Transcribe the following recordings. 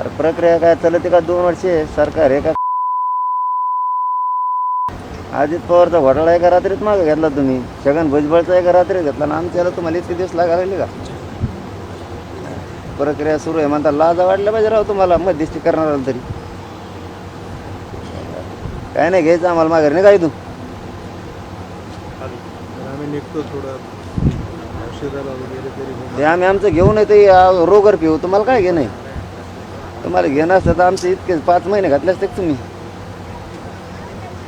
अरे प्रक्रिया काय चालते का? दोन वर्षे सरकार आहे का? अजित पवारचा घोटाळा एका रात्रीत मागे घेतला तुम्ही. छगन भुजबळचा एका रात्रीत घेतला ना आमच्याला तुम्हाला इतके दिवस लागायला लागले का? प्रक्रिया सुरू आहे. म्हणता लाजा वाटल्या पाहिजे राव तुम्हाला. मध्यस्थी करणार तरी. काय नाही घ्यायचं आम्हाला माघारी. नाही काय तू आम्ही निघतो थोडं. ते आम्ही आमचं घेऊन येते. रोगर पिऊ. तुम्हाला काय घेणं आहे? तुम्हाला घेणं असतं तर आमचे इतके पाच महिने घातले असते तुम्ही?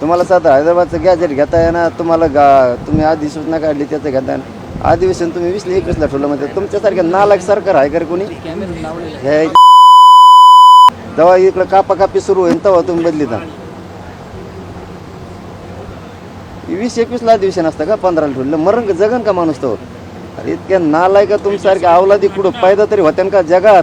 तुम्हाला साधा हैदराबादचं गॅजेट घेता येणार तुम्हाला गा तुम्ही अधिसूचना काढली त्याचं घेता येणार. अधिवेशन तुम्ही वीसला एकवीसला ठेवलं म्हणजे तुमच्यासारखं नालायक सरकार आहे का कोणी? हे जेव्हा इकडं कापा कापी सुरू होईल तेव्हा तुम्ही बदली जा. वीस एकवीसला अधिवेशन असतं का? पंधराला ठेवलं. मरण जगन का माणूस तो? अरे इतक्या नालाय का तुमच्यासारख्या अवलादी कुठं फायदा तरी होत्या का जगात?